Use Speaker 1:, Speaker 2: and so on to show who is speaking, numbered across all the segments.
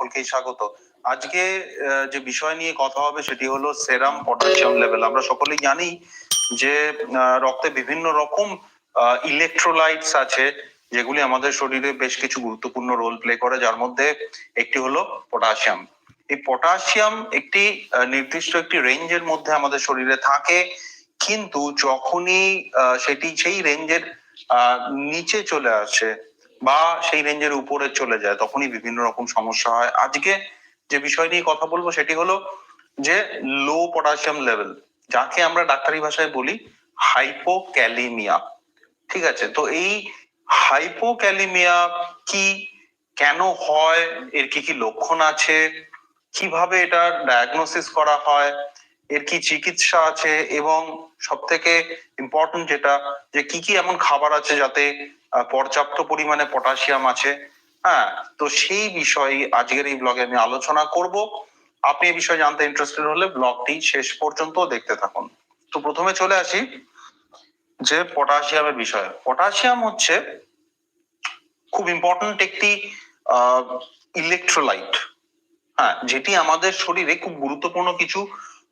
Speaker 1: সকলকেই স্বাগত। আজকে যে বিষয় নিয়ে কথা হবে সেটি হলো সেরাম পটাশিয়াম লেভেল। আমরা সকলেই জানি যে রক্তে বিভিন্ন রকম ইলেকট্রোলাইটস আছে, যেগুলি আমাদের শরীরে বেশ কিছু গুরুত্বপূর্ণ রোল প্লে করে, যার মধ্যে একটি হলো পটাশিয়াম। এই পটাশিয়াম একটি নির্দিষ্ট একটি রেঞ্জের মধ্যে আমাদের শরীরে থাকে, কিন্তু যখনই সেটি সেই রেঞ্জের নিচে চলে আসে বা সেই রেঞ্জের উপরে চলে যায়, তখনই বিভিন্ন রকম সমস্যা হয়। আজকে যে বিষয় নিয়ে কথা বলব সেটি হলো যে লো পটাশিয়াম লেভেল যাকে আমরা ডাক্তারি ভাষায় বলি হাইপোক্যালিমিয়া ঠিক আছে? তো এই হাইপোক্যালিমিয়া কি, কেন হয়, এর কি কি লক্ষণ আছে, কীভাবে এটা ডায়াগনোসিস করা হয়, এর কি চিকিৎসা আছে, এবং সব থেকে ইম্পর্টেন্ট যেটা যে কি কি এমন খাবার আছে যাতে পর্যাপ্ত পরিমাণে পটাশিয়াম আছে। হ্যাঁ তো সেই বিষয়ে আজকের এই ব্লগে আমি আলোচনা করব। আপনি এই বিষয়ে জানতে ইন্টারেস্টেড হলে ব্লগটি শেষ পর্যন্ত দেখতে থাকুন। তো প্রথমে চলে আসি যে পটাশিয়ামের বিষয়ে। পটাশিয়াম হচ্ছে খুব ইম্পর্টেন্ট একটি ইলেকট্রোলাইট হ্যাঁ যেটি আমাদের শরীরে খুব গুরুত্বপূর্ণ কিছু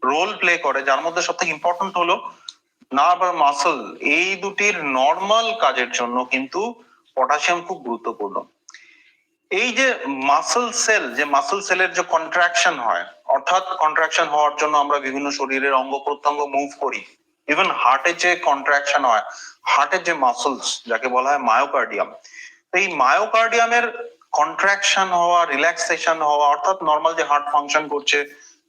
Speaker 1: রোল প্লে করে। যার মধ্যে সব থেকে ইম্পর্টেন্ট হলো নার্ভ আর মাসল, এই দুটির নর্মাল কাজের জন্য কিন্তু পটাশিয়াম খুব গুরুত্বপূর্ণ। এই যে মাসল সেল, যে মাসল সেলের যে কন্ট্রাকশন হয়, অর্থাৎ কন্ট্রাকশন হওয়ার জন্য আমরা বিভিন্ন শরীরের অঙ্গ প্রত্যঙ্গ মুভ করি। ইভেন হার্টের যে কন্ট্রাকশন হয় হার্টের যে মাসলস যাকে বলা হয় মায়োকার্ডিয়াম এই মায়োকার্ডিয়ামের কন্ট্রাকশন হওয়া রিল্যাক্সেশন হওয়া, অর্থাৎ নর্মাল যে হার্ট ফাংশন করছে,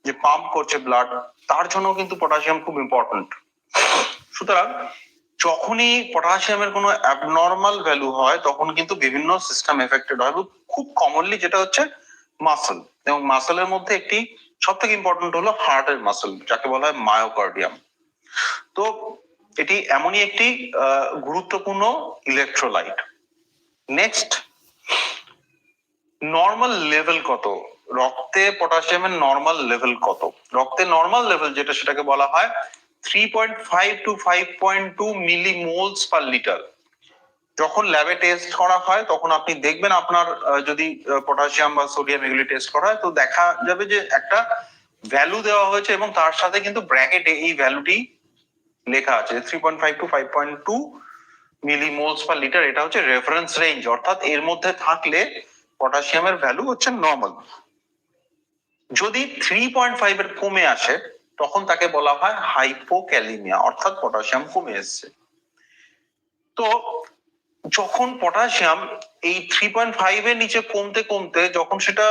Speaker 1: যে পাম্প করছে ব্লাড তার জন্য কিন্তু পটাশিয়াম খুব ইম্পর্টেন্ট সুতরাং যখনই পটাশিয়ামের কোনো অ্যাবনর্মাল ভ্যালু হয়, তখন কিন্তু বিভিন্ন সিস্টেম এফেক্টেড হয় খুব কমনলি যেটা হচ্ছে মাসল এবং মাসলের মধ্যে একটি সব থেকে ইম্পর্টেন্ট হলো হার্টের মাসল যাকে বলা হয় মায়োকার্ডিয়াম তো এটি এমনই একটি গুরুত্বপূর্ণ ইলেকট্রোলাইট নেক্সট নর্মাল লেভেল কত? রক্তে পটাশিয়ামের নর্মাল লেভেল কত? রক্তে নর্মাল লেভেল যেটা সেটাকে বলা হয় three point five two five point two millimoles per litre যখন ল্যাবে টেস্ট করা হয়, তখন আপনি দেখবেন আপনার যদি পটাশিয়াম বা সোডিয়াম এগুলি টেস্ট করা হয়, তো দেখা যাবে যে একটা ভ্যালু দেওয়া হয়েছে এবং তার সাথে কিন্তু ব্র্যাকেটে এই ভ্যালুটি লেখা আছে। Three point five two five point two millimoles per litre এটা হচ্ছে রেফারেন্স রেঞ্জ অর্থাৎ এর মধ্যে থাকলে পটাশিয়ামের ভ্যালু হচ্ছে নর্মাল যদি থ্রি পয়েন্ট ফাইভ এর কমে আসে তখন তাকে বলা হয় হাইপোক্যালিমিয়া, অর্থাৎ পটাশিয়াম কমে এসছে। তো যখন পটাশিয়াম এই থ্রি পয়েন্ট ফাইভ এর নিচে কমতে কমতে যখন সেটা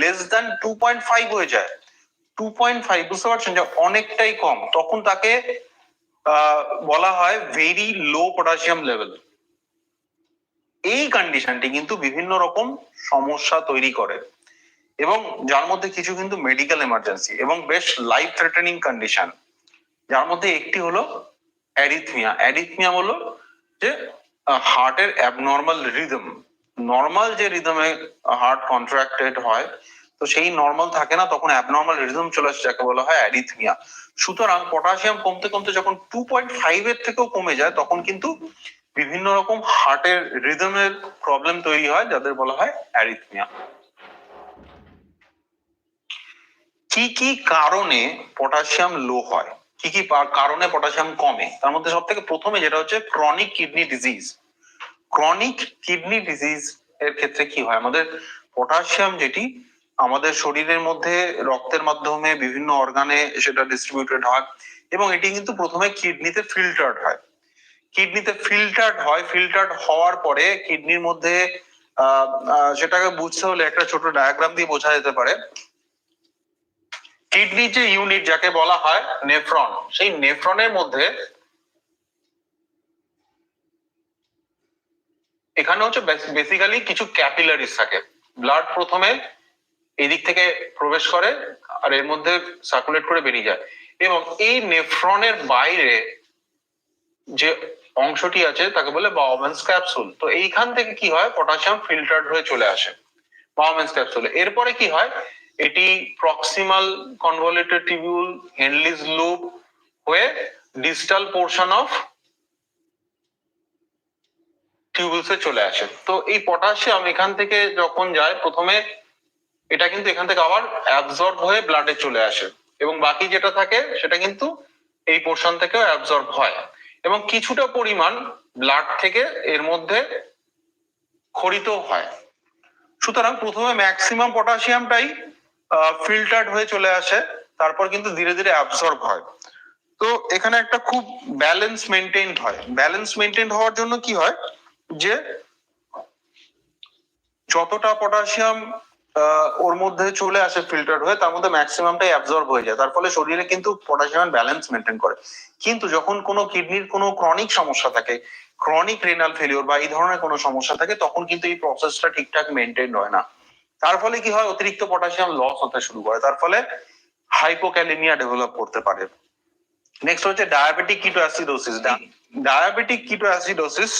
Speaker 1: less than two point five হয়ে যায় টু পয়েন্ট ফাইভ বুঝতে পারছেন যে অনেকটাই কম, তখন তাকে বলা হয় ভেরি লো পটাশিয়াম লেভেল এই কন্ডিশনটি কিন্তু বিভিন্ন রকম সমস্যা তৈরি করে। এবং যার মধ্যে কিছু কিন্তু মেডিকেল এমার্জেন্সি এবং বেশ লাইফ থ্রেটেনিং কন্ডিশন যার মধ্যে একটি হলো অ্যারিথমিয়া অ্যারিথমিয়া হলো যে হার্টের অ্যাবনর্মাল রিদম নর্মাল যে রিদমে হার্ট কন্ট্রাক্টেড হয়, তো সেই নর্মাল থাকে না, তখন অ্যাবনর্মাল রিদম চলে আসে, যাকে বলা হয় অ্যারিথমিয়া সুতরাং পটাশিয়াম কমতে কমতে যখন টু পয়েন্ট ফাইভ এর থেকেও কমে যায়, তখন কিন্তু বিভিন্ন রকম হার্টের রিদমের প্রবলেম তৈরি হয়, যাদের বলা হয় অ্যারিথমিয়া কি কি কারণে পটাশিয়াম লো হয়? কি কি কারণে পটাশিয়াম কমে? তার মধ্যে সব থেকে প্রথমে যেটা হচ্ছে chronic kidney disease chronic kidney disease এর ক্ষেত্রে কি হয়? আমাদের পটাশিয়াম যেটি আমাদের শরীরের মধ্যে রক্তের মাধ্যমে বিভিন্ন অর্গানে সেটা ডিস্ট্রিবিউটেড হয় এবং এটি কিন্তু প্রথমে কিডনিতে ফিল্টার্ড হয়। কিডনিতে ফিল্টার্ড হয় ফিল্টার্ড হওয়ার পরে কিডনির মধ্যে সেটাকে বুঝতে হলে একটা ছোট ডায়াগ্রাম দিয়ে বোঝা যেতে পারে। কিডনি যে ইউনিট যাকে বলা হয় নেফ্রন। সেই নেফ্রনের মধ্যে এখানে হচ্ছে বেসিক্যালি কিছু ক্যাপিলারিস থাকে। ব্লাড প্রথমে এদিক থেকে প্রবেশ করে আর এর মধ্যে সার্কুলেট করে বেরিয়ে যায়। এবং এই নেফ্রনের বাইরে যে অংশটি আছে তাকে বলে বাওমেন্স ক্যাপসুল। তো এইখান থেকে কি হয়? পটাশিয়াম ফিল্টার্ড হয়ে চলে আসে। বাওমেন্স ক্যাপসুলে। এরপরে কি হয়? এটি proximal convoluted tubule Henle's loop হয়ে ডিজিটাল পোর্শন অফ টিউবুলসে চলে আসে। তো এই পটাশিয়াম এখান থেকে যখন যায়, প্রথমে এটা কিন্তু এখান থেকে আবার অ্যাবজর্ব হয়ে ব্লাডে চলে আসে এবং বাকি যেটা থাকে, সেটা কিন্তু এই পোর্শন থেকেও অ্যাবজর্ব হয়। এবং কিছুটা পরিমাণ ব্লাড থেকে এর মধ্যে খরিত হয়। সুতরাং প্রথমে ম্যাক্সিমাম পটাশিয়ামটাই ফিল্টার্ড হয়ে চলে আসে, তারপর কিন্তু ধীরে ধীরে অ্যাবজর্ব হয়। তো এখানে একটা খুব ব্যালেন্স মেনটেন হয়। ব্যালেন্স মেনটেন্ড হওয়ার জন্য কি হয়? যে যতটা পটাশিয়াম ওর মধ্যে চলে আসে ফিল্টার হয়ে, তার মধ্যে ম্যাক্সিমামটাই অ্যাবজর্ব হয়ে যায়। তার ফলে শরীরে কিন্তু পটাশিয়াম ব্যালেন্স মেনটেন করে। কিন্তু যখন কোনো কিডনির কোনো ক্রনিক সমস্যা থাকে ক্রনিক রেনাল ফেলিওর বা এই ধরনের কোনো সমস্যা থাকে, তখন কিন্তু এই প্রসেসটা ঠিকঠাক মেনটেন হয় না। তার ফলে কি হয়? অতিরিক্ত পটাশিয়াম লস হতে শুরু করে। তার ফলে হাইপোক্যালেমিয়া ডেভেলপ করতে পারে। নেক্সট হচ্ছে diabetic keto acidosis diabetic keto acidosis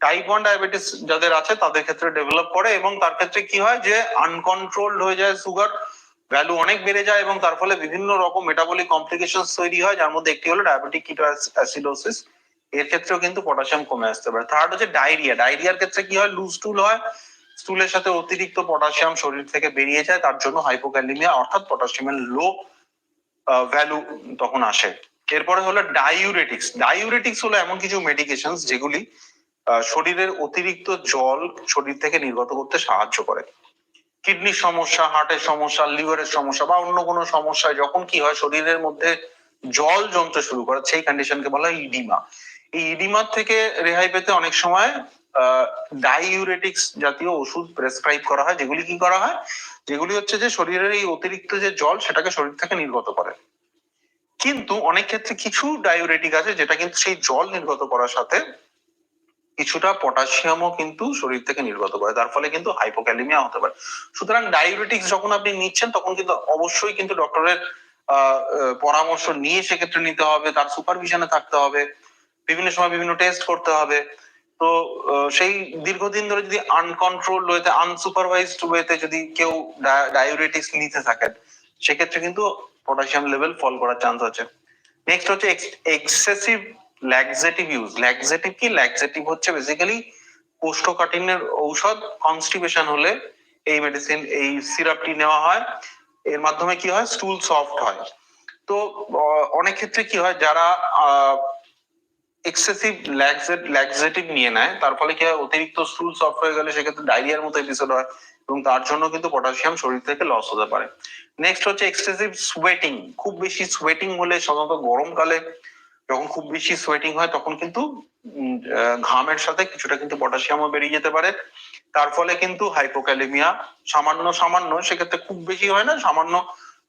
Speaker 1: type one diabetes যাদের আছে, তাদের ক্ষেত্রে ডেভেলপ করে এবং তার ক্ষেত্রে কি হয় যে আনকন্ট্রোলড হয়ে যায় সুগার ভ্যালু অনেক বেড়ে যায় এবং তার ফলে বিভিন্ন রকম মেটাবলিক কমপ্লিকেশন তৈরি হয়, যার মধ্যে একটি হলো ডায়াবেটিক কিটো অ্যাসিডোসিস এর ক্ষেত্রেও কিন্তু পটাশিয়াম কমে আসতে পারে। থার্ড হচ্ছে ডায়রিয়া ডায়রিয়ার ক্ষেত্রে কি হয়? লুজ টুল হয়। স্টুলের সাথে অতিরিক্ত পটাশিয়াম শরীর থেকে বেরিয়ে যায়, তার জন্য হাইপোক্যালিমিয়া অর্থাৎ পটাশিয়ামের লো ভ্যালু তখন আসে। এরপরে হলো ডাইউরেটিক্স ডাইউরেটিক্স হলো এমন কিছু মেডিকেশন যেগুলি শরীরের অতিরিক্ত জল শরীর থেকে নির্গত করতে সাহায্য করে। কিডনির সমস্যা, হার্টের সমস্যা, লিভারের সমস্যা বা অন্য কোনো সমস্যায় যখন কি হয়, শরীরের মধ্যে জল জমতে শুরু করে, সেই কন্ডিশনকে বলা হয় ইডিমা এই ইডিমার থেকে রেহাই পেতে অনেক সময় ডাইউরেটিক্স জাতীয় ওষুধ প্রেসক্রাইব করা হয়, যেগুলি কি করা হয়? যেগুলি হচ্ছে যে শরীরের এই অতিরিক্ত যে জল, সেটাকে শরীর থেকে নির্গত করে। কিন্তু অনেক ক্ষেত্রে কিছু ডায়ুরেটিক আছে যেটা কিন্তু সেই জল নির্গত করার সাথে কিছুটা পটাশিয়ামও কিন্তু শরীর থেকে নির্গত করে তার ফলে কিন্তু হাইপোক্যালিমিয়া হতে পারে। সুতরাং ডায়ুরেটিক্স যখন আপনি নিচ্ছেন, তখন কিন্তু অবশ্যই কিন্তু ডক্টরের পরামর্শ নিয়ে সেক্ষেত্রে নিতে হবে, তার সুপারভিশনে থাকতে হবে, বিভিন্ন সময় বিভিন্ন টেস্ট করতে হবে। তো সেই দীর্ঘদিন ধরে যদি আনকন্ট্রোল ওয়েতে আনসুপারভাইজড ওয়েতে যদি কেউ ডায়ুরেটিক্স নিতে থাকেন, সেক্ষেত্রে কিন্তু পটাশিয়াম লেভেল ফল করার চান্স আছে। নেক্সট হচ্ছে এক্সেসিভ ল্যাক্সেটিভ ইউজ ল্যাক্সেটিভ কি? ল্যাক্সেটিভ হচ্ছে বেসিক্যালি কোষ্ঠকাঠিন্যের ঔষধ কনস্টিপেশন হলে এই মেডিসিন এই সিরাপটি নেওয়া হয়। এর মাধ্যমে কি হয়? স্টুল সফট হয়। তো অনেক ক্ষেত্রে কি হয়? যারা এক্সেসিভ ল্যাক্সেটিভ নিয়ে নেয়। তার ফলে কি হয়? অতিরিক্ত স্টুল সফট হয়ে গেলে সেক্ষেত্রে ডায়রিয়ার মতো এপিসোড হয় এবং তার জন্য কিন্তু পটাশিয়াম শরীর থেকে লস হতে পারে। নেক্সট হচ্ছে এক্সেসিভ সোয়েটিং খুব বেশি সোয়েটিং হলে সাধারণত গরমকালে যখন খুব বেশি সোয়েটিং হয়, তখন কিন্তু ঘামের সাথে কিছুটা কিন্তু পটাশিয়ামও বেরিয়ে যেতে পারে। তার ফলে কিন্তু হাইপোক্যালেমিয়া সামান্য সামান্য, সেক্ষেত্রে খুব বেশি হয় না, সামান্য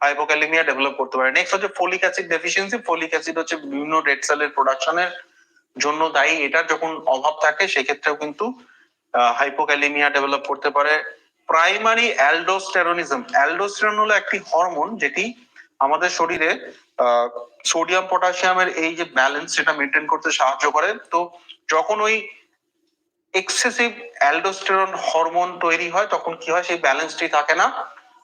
Speaker 1: হাইপোক্যালেমিয়া ডেভেলপ করতে পারে। নেক্সট হচ্ছে folic acid deficiency folic acid হচ্ছে বিভিন্ন রেড সেলের প্রোডাকশনের জন্য দায়ী, এটার যখন অভাব থাকে, সেক্ষেত্রেও কিন্তু হাইপোক্যালেমিয়া ডেভেলপ করতে পারে। প্রাইমারি অ্যালডোস্টেরনিজম অ্যালডোস্টেরন হলো একটি হরমোন যেটি আমাদের শরীরে সোডিয়াম পটাশিয়ামের এই যে ব্যালেন্স সেটা মেনটেন করতে সাহায্য করে। তো যখন ওই এক্সেসিভ অ্যালডোস্টেরন হরমোন তৈরি হয়, তখন কি হয়? সেই ব্যালেন্সটি থাকে না।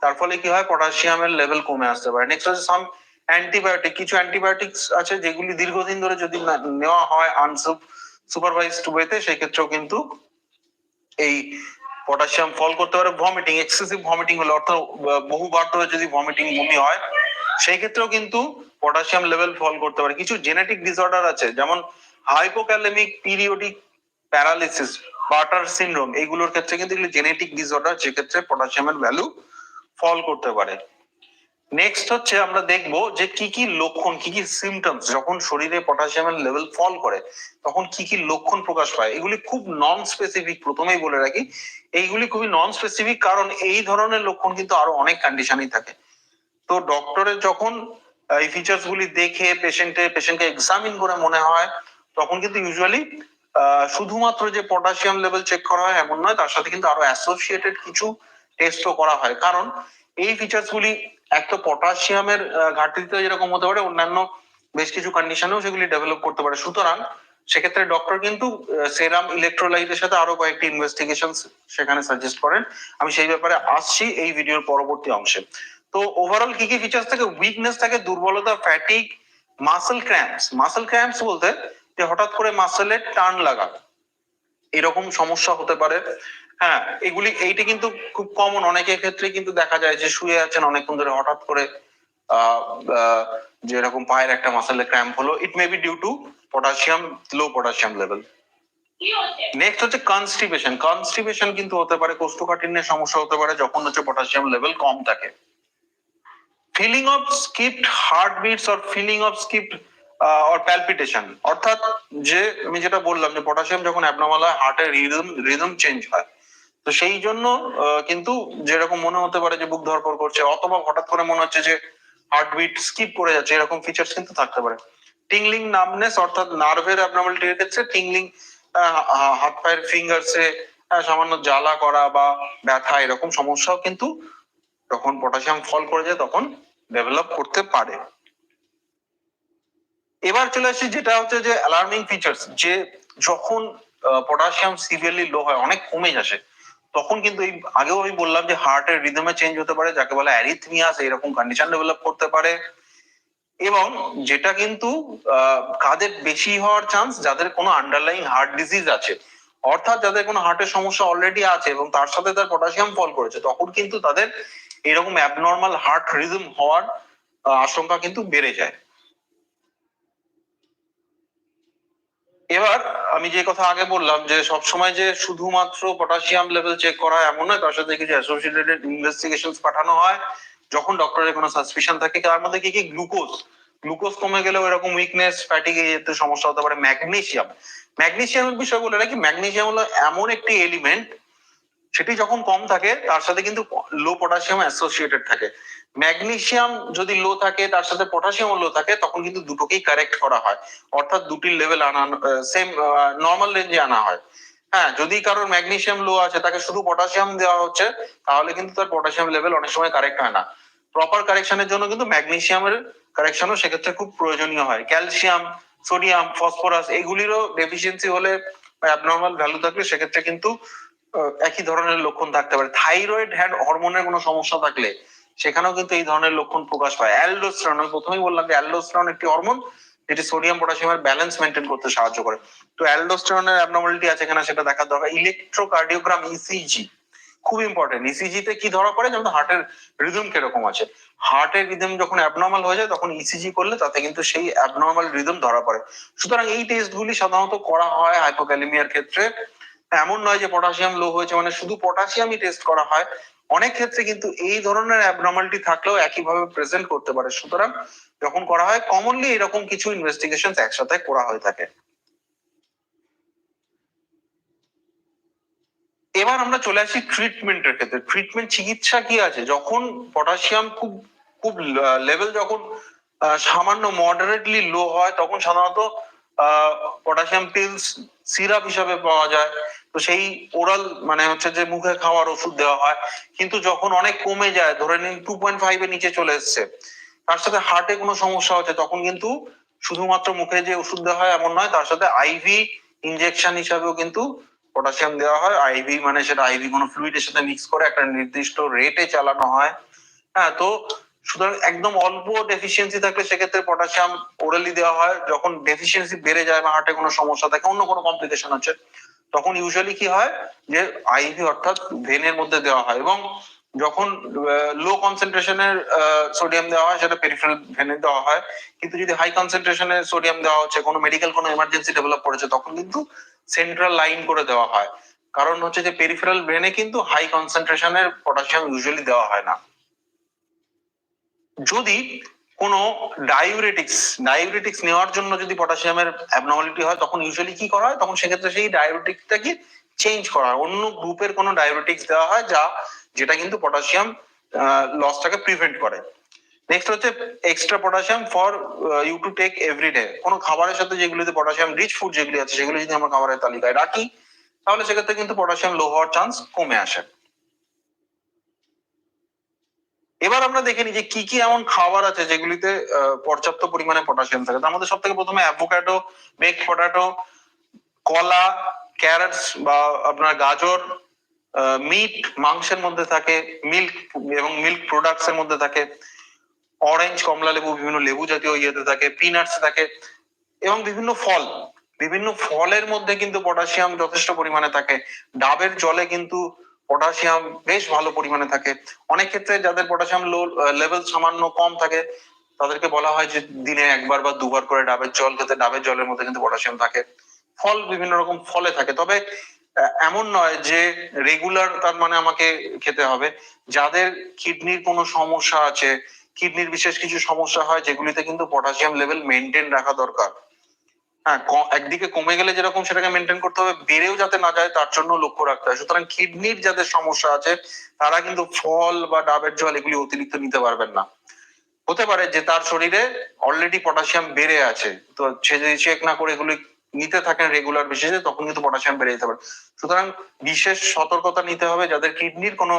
Speaker 1: তার ফলে কি হয়? পটাশিয়ামের লেভেল কমে আসতে পারে। নেক্সট হচ্ছে সাম অ্যান্টিবায়োটিক, কিছু অ্যান্টিবায়োটিক্স আছে যেগুলি দীর্ঘদিন ধরে যদি নেওয়া হয় আনসুপ সুপারভাইজড ওয়েতে সেই ক্ষেত্রেও কিন্তু এই পটাশিয়াম ফল করতে পারে। ভমিটিং এক্সেসিভ ভমিটিং হলে অর্থাৎ বহুবার ধরে যদি ভমিটিং বমি হয় সেই ক্ষেত্রেও কিন্তু পটাশিয়াম লেভেল ফল করতে পারে। কিছু জেনেটিক ডিসঅর্ডার আছে, যেমন hypokalaemic periodic paralysis Bartter syndrome এইগুলোর ক্ষেত্রে কিন্তু জেনেটিক ডিসঅর্ডার যেক্ষেত্রে পটাশিয়ামের ভ্যালু ফল করতে পারে। নেক্সট হচ্ছে আমরা দেখব যে কি কি লক্ষণ, কি কি সিমটমস যখন শরীরে পটাশিয়ামের লেভেল ফল করে, তখন কি কি লক্ষণ প্রকাশ পায়। এগুলি খুব নন স্পেসিফিক প্রথমেই বলে রাখি। এইগুলি খুবই নন স্পেসিফিক কারণ এই ধরনের লক্ষণ কিন্তু আরও অনেক কন্ডিশনই থাকে। তো ডক্টরের যখন এই ফিচার্স গুলি দেখে পেশেন্টে পেশেন্টকে এক্সামিন করে মনে হয়, তখন কিন্তু ইউজুয়ালি শুধুমাত্র যে পটাশিয়াম লেভেল চেক করা হয় এমন নয়, তার সাথে কিন্তু আরও অ্যাসোসিয়েটেড কিছু টেস্টও করা হয়। কারণ এই ফিচার্স গুলি, এক তো পটাশিয়ামের ঘাটতিতে যেরকম হতে পারে, অন্যান্য বেশ কিছু কন্ডিশনেও সেগুলি ডেভেলপ করতে পারে। সুতরাং সেক্ষেত্রে ডক্টর কিন্তু সেরাম ইলেকট্রোলাইটের সাথে আরও কয়েকটি ইনভেস্টিগেশন সেখানে সাজেস্ট করেন। আমি সেই ব্যাপারে আসছি এই ভিডিওর পরবর্তী অংশে। তো ওভারঅল কি কি ফিচার্স থাকে? উইকনেস থাকে, দুর্বলতা fatigue muscle cramps muscle cramps বলতে যে হঠাৎ করে মাসেলের টান লাগা, এরকম সমস্যা হতে পারে। হ্যাঁ এগুলি এইটা কিন্তু খুব কমন অনেকের ক্ষেত্রে কিন্তু দেখা যায় যে শুয়ে আছেন অনেকক্ষণ ধরে হঠাৎ করে আহ, আহ, যে এরকম পায়ের একটা মাসেলে ক্র্যাম্প হলো। It may be due to potassium low potassium level next হচ্ছে কনস্টিপেশন কনস্টিপেশন কিন্তু হতে পারে কোষ্ঠকাঠিন্যের সমস্যা হতে পারে যখন হচ্ছে পটাশিয়াম লেভেল কম থাকে। Feeling of skipped heart beats or feeling of skipped or palpitation অর্থাৎ যে আমি যেটা বললাম যে পটাশিয়াম যখন অ্যাবনর্মাল হয় হার্টের রিদম রিদম চেঞ্জ হয়। তো সেই জন্য কিন্তু যেরকম মনে হতে পারে যে বুক ধরপড় করছে, অথবা হঠাৎ করে মনে হচ্ছে যে হার্টবিট স্কিপ করে যাচ্ছে, এরকম ফিচার্স কিন্তু থাকতে পারে। টিংলিং নামনেস অর্থাৎ নার্ভের অ্যাবনর্মালিটির ক্ষেত্রে টিংলিং হাত পায়ের ফিঙ্গার্সে সামান্য জ্বালা করা বা ব্যথা এরকম সমস্যাও কিন্তু যখন পটাশিয়াম ফল করে যায় তখন ডেভেলপ করতে পারে। এবার চলে আসি যেটা হচ্ছে যে অ্যালার্মিং ফিচার্স যে যখন পটাশিয়াম সিভিয়ারলি লো হয়, অনেক কমে আসে তখন কিন্তু এই, আগেও আমি বললাম যে হার্টের রিদমে চেঞ্জ হতে পারে, যাকে বলে অ্যারিথমিয়াস এরকম কন্ডিশন ডেভেলপ করতে পারে। এবং যেটা কিন্তু কাদের বেশি হওয়ার চান্স যাদের কোনো আন্ডারলাইং হার্ট ডিজিজ আছে। অর্থাৎ যাদের কোনো হার্টের সমস্যা অলরেডি আছে এবং তার সাথে তার পটাশিয়াম ফল করেছে, তখন কিন্তু তাদের এরকম অ্যাবনর্মাল হার্ট রিদম হওয়ার আশঙ্কা কিন্তু বেড়ে যায়। এবার আমি যে কথা আগে বললাম যে সবসময় যে শুধুমাত্র পটাশিয়াম লেভেল চেক করা হয় এমন নয়, তার সাথে কিছু অ্যাসোসিয়েটেড ইনভেস্টিগেশন পাঠানো হয়, যখন ডক্টরের কোনো সাসপিশন থাকে, তার মধ্যে কি কি গ্লুকোজ গ্লুকোজ কমে গেলেও এরকম উইকনেস ফ্যাটিক যেতে সমস্যা হতে পারে ম্যাগনেসিয়াম ম্যাগনেসিয়ামের বিষয় বলে রাখি ম্যাগনেসিয়াম হলো এমন একটি এলিমেন্ট সেটি যখন কম থাকে, তার সাথে কিন্তু লো পটাশিয়াম অ্যাসোসিয়েটেড থাকে। ম্যাগনেসিয়াম যদি লো থাকে, তার সাথে পটাশিয়াম লো থাকে, তখন কিন্তু দুটোকেই কারেক্ট করা হয়। অর্থাৎ দুটির লেভেল আনা সেম নর্মাল রেঞ্জে আনা হয়। হ্যাঁ যদি কারোর ম্যাগনেসিয়াম লো আছে, তাকে শুধু পটাশিয়াম দেওয়া হচ্ছে, তাহলে কিন্তু তার পটাশিয়াম লেভেল অনেক সময় কারেক্ট হয় না। প্রপার কারেকশনের জন্য কিন্তু ম্যাগনেসিয়ামের কারেকশনও সেক্ষেত্রে খুব প্রয়োজনীয় হয়। ক্যালসিয়াম সোডিয়াম ফসফরাস এগুলিরও ডেফিসিয়েন্সি হলে অ্যাবনর্মাল ভ্যালু থাকলে সেক্ষেত্রে কিন্তু একই ধরনের লক্ষণ থাকতে পারে। থাইরয়েড হ্যান্ড হরমোনের কোনো সমস্যা থাকলে সেখানেও কিন্তু এই ধরনের লক্ষণ প্রকাশ পায়। অ্যালডোস্টেরন, আমি প্রথমেই বললাম যে অ্যালডোস্টেরন একটি হরমোন যেটি সোডিয়াম পটাশিয়ামের ব্যালেন্স মেনটেন করতে সাহায্য করে। তো অ্যালডোস্টেরনের অ্যাবনর্মালিটি আছে কিনা সেটা দেখার দরকার। ইলেকট্রোকার্ডিওগ্রাম ইসিজি খুব ইম্পর্টেন্ট ইসিজি তে কি ধরা পড়ে যেমন হার্টের রিদম কীরকম আছে? হার্টের রিদম যখন অ্যাবনর্মাল হয়ে যায়, তখন ইসিজি করলে তাতে কিন্তু সেই অ্যাবনর্মাল রিদম ধরা পড়ে। সুতরাং এই টেস্টগুলি সাধারণত করা হয় হাইপোক্যালিমিয়ার ক্ষেত্রে। এমন নয় যে পটাশিয়াম লো হয়েছে মানে শুধু পটাশিয়ামই টেস্ট করা হয়। অনেক ক্ষেত্রে কিন্তু এই ধরনের অ্যাবনর্মালিটি থাকলেও একইভাবে প্রেজেন্ট করতে পারে। সুতরাং যখন করা হয় কমনলি এরকম কিছু ইনভেস্টিগেশন একসাথে করা হয়ে থাকে। এবার আমরা চলে আসি ট্রিটমেন্টের ক্ষেত্রে। ট্রিটমেন্ট চিকিৎসা কি আছে? যখন পটাশিয়াম খুব খুব লেভেল যখন সামান্য মডারেটলি লো হয়, তখন সাধারণত পটাশিয়াম পিলস সিরাপ হিসাবে পাওয়া যায়। তো সেই ওরাল মানে হচ্ছে যে মুখে খাওয়ার ওষুধ দেওয়া হয়। কিন্তু যখন অনেক কমে যায়, ধরে নিন টু পয়েন্ট ফাইভ এর নিচে চলে এসছে, তার সাথে হার্টে কোনো সমস্যা হচ্ছে, তখন কিন্তু শুধুমাত্র মুখে যে ওষুধ দেওয়া হয় এমন নয়, তার সাথে আইভি ইনজেকশন হিসাবেও কিন্তু পটাশিয়াম দেওয়া হয়। আইভি মানে সেটা আইভি কোনো ফ্লুইডের সাথে মিক্স করে একটা নির্দিষ্ট রেটে চালানো হয়। হ্যাঁ তো সুতরাং একদম অল্প ডেফিসিয়েন্সি থাকলে সেক্ষেত্রে পটাশিয়াম ওরালি দেওয়া হয়। যখন ডেফিসিয়েন্সি বেড়ে যায় বা হার্টে কোনো সমস্যা থাকে, অন্য কোনো কমপ্লিকেশন হচ্ছে। তখন ইউজুয়ালি কি হয় যে আইভি অর্থাৎ ভেনের মধ্যে দেওয়া হয় এবং যখন লো কনসেন্ট্রেশনের সোডিয়াম দেওয়া হয় সেটা পেরিফেরাল ভেনে দেওয়া হয়। কিন্তু যদি হাই কনসেন্ট্রেশনের সোডিয়াম দেওয়া হচ্ছে, কোনো মেডিকেল কোনো এমার্জেন্সি ডেভেলপ করেছে, তখন কিন্তু সেন্ট্রাল লাইন করে দেওয়া হয়। কারণ হচ্ছে যে পেরিফেরাল ভেনে কিন্তু হাই কনসেন্ট্রেশনের পটাশিয়াম ইউজুয়ালি দেওয়া হয় না। যদি কোনো ডায়ুরেটিক্স ডায়ুরেটিক্স নেওয়ার জন্য যদি পটাশিয়ামের অ্যাবনর্মালিটি হয়, তখন ইউজুয়ালি কি করা হয়? তখন সেক্ষেত্রে সেই ডায়ুরেটিক্সটাকে চেঞ্জ করা হয়। অন্য গ্রুপের কোনো ডায়ুরেটিক্স দেওয়া হয় যা, যেটা কিন্তু পটাশিয়াম লসটাকে প্রিভেন্ট করে। নেক্সট হচ্ছে extra potassium for you to take every day কোনো খাবারের সাথে যেগুলিতে পটাশিয়াম রিচ ফুড যেগুলি আছে, সেগুলো যদি আমরা খাবারের তালিকায় রাখি, তাহলে সেক্ষেত্রে কিন্তু পটাশিয়াম লো হওয়ার চান্স কমে আসে। এবার আমরা দেখে নিই যে কি কি এমন খাবার আছে যেগুলিতে পর্যাপ্ত পরিমাণে পটাশিয়াম থাকে। তার মধ্যে সব থেকে প্রথমে অ্যাভোকাডো বেক পটাটো কলা ক্যারটস বা আপনার গাজর মিট মাংসের মধ্যে থাকে মিল্ক এবং মিল্ক প্রোডাক্টস এর মধ্যে থাকে অরেঞ্জ কমলা লেবু, বিভিন্ন লেবু জাতীয় ইয়েতে থাকে পিনাটস থাকে এবং বিভিন্ন ফল। বিভিন্ন ফলের মধ্যে কিন্তু পটাশিয়াম যথেষ্ট পরিমাণে থাকে। ডাবের জলে কিন্তু পটাশিয়াম বেশ ভালো পরিমাণে থাকে। অনেক ক্ষেত্রে যাদের পটাশিয়াম লো লেভেল সামান্য কম থাকে, তাদেরকে বলা হয় যে দিনে একবার বা দুবার করে ডাবের জল খেতে ডাবের জলের মধ্যে কিন্তু পটাশিয়াম থাকে। ফল বিভিন্ন রকম ফলে থাকে। তবে এমন নয় যে রেগুলার তার মানে আমাকে খেতে হবে। যাদের কিডনির কোনো সমস্যা আছে কিডনির বিশেষ কিছু সমস্যা হয়, যেগুলিতে কিন্তু পটাশিয়াম লেভেল মেনটেন রাখা দরকার। হ্যাঁ একদিকে কমে গেলে যেরকম সেটাকে মেনটেন করতে হবে, বেড়েও যাতে না যায়, তার জন্য লক্ষ্য রাখতে হয়। সুতরাং কিডনির যাদের সমস্যা আছে, তারা কিন্তু ফল বা ডাবের জল এগুলি অতিরিক্ত নিতে পারবেন না। হতে পারে যে তার শরীরে অলরেডি পটাশিয়াম বেড়ে আছে, তো সে যদি চেক না করে এগুলি নিতে থাকেন রেগুলার বেসিসে তখন কিন্তু পটাশিয়াম বেড়ে যেতে পারে। সুতরাং বিশেষ সতর্কতা নিতে হবে, যাদের কিডনির কোনো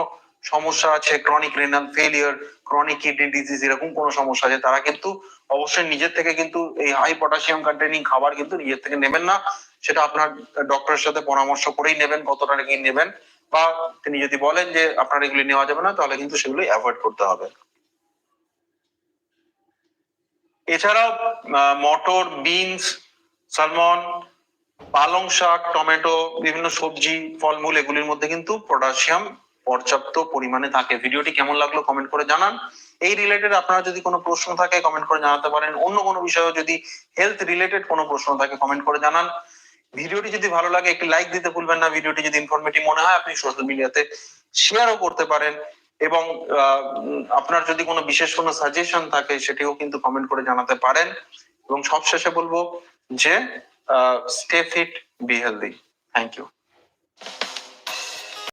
Speaker 1: সমস্যা আছে chronic renal failure chronic kidney disease এরকম কোনো সমস্যা আছে, তারা কিন্তু অবশ্যই নিজের থেকে কিন্তু এই হাই পটাশিয়াম কন্টেনিং খাবার কিন্তু নিজের থেকে নেবেন না। সেটা আপনার ডক্টরের সাথে পরামর্শ করেই নেবেন, কতটা কি নেবেন। বা তিনি যদি বলেন যে আপনার এগুলি নেওয়া যাবে না, তাহলে কিন্তু সেগুলো অ্যাভয়েড করতে হবে। এছাড়াও মটর বিনস সালমন পালং শাক, টমেটো, বিভিন্ন সবজি, ফলমূল, এগুলির মধ্যে কিন্তু পটাশিয়াম পর্যাপ্ত পরিমাণে থাকে। ভিডিওটি কেমন লাগল কমেন্ট করে জানান। এই রিলেটেড আপনারা যদি কোনো প্রশ্ন থাকে কমেন্ট করে জানাতে পারেন। অন্য কোনো বিষয়ে যদি হেলথ রিলেটেড কোনো প্রশ্ন থাকে কমেন্ট করে জানান। ভিডিওটি যদি ভালো লাগে, একটি লাইক দিতে ভুলবেন না। ভিডিওটি যদি ইনফরমেটিভ মনে হয়, আপনি সোশ্যাল মিডিয়াতে শেয়ারও করতে পারেন। এবং আপনার যদি কোনো বিশেষ কোনো সাজেশন থাকে, সেটিও কিন্তু কমেন্ট করে জানাতে পারেন। এবং সবশেষে বলব যে stay fit be healthy thank you